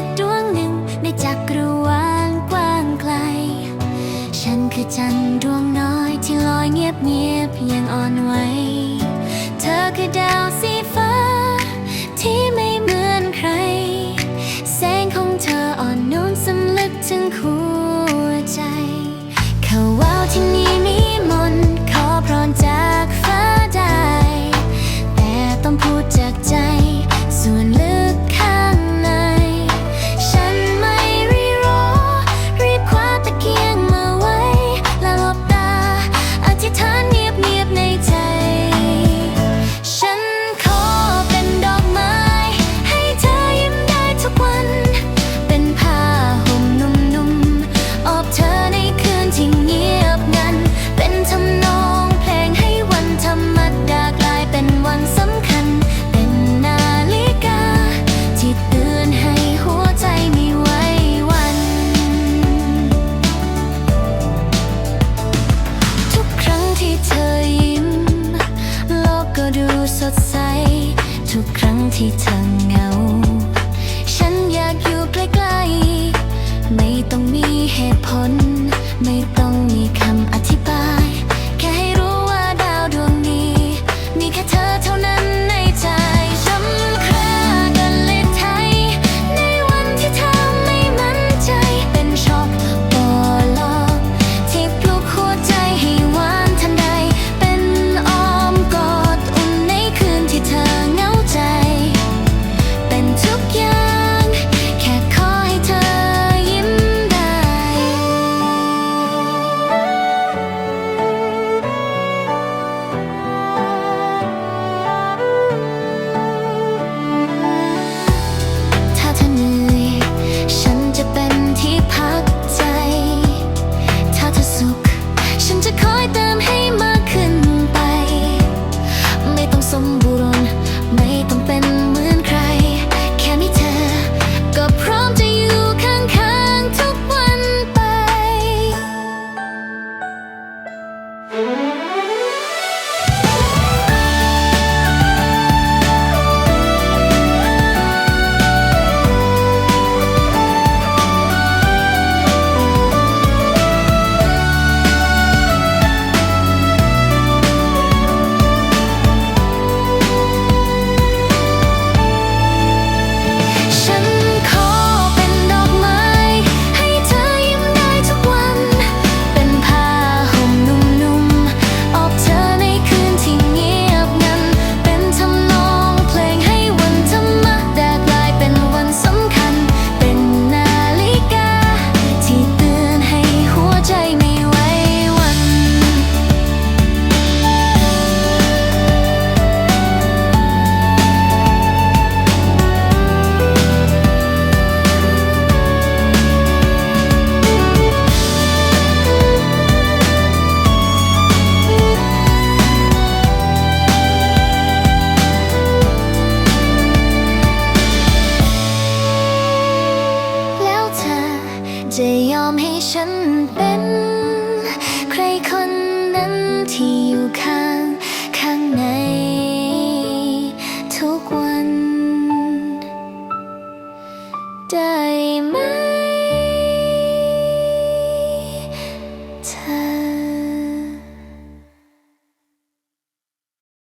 ษดวงหนึ่งในจักรวาลกว้างไกล ฉันคือจันทร์ดวงน้อยที่ลอยเงียบเงียบยังอ่อนไหว เธอคือดาวสี ค อมให้ฉัน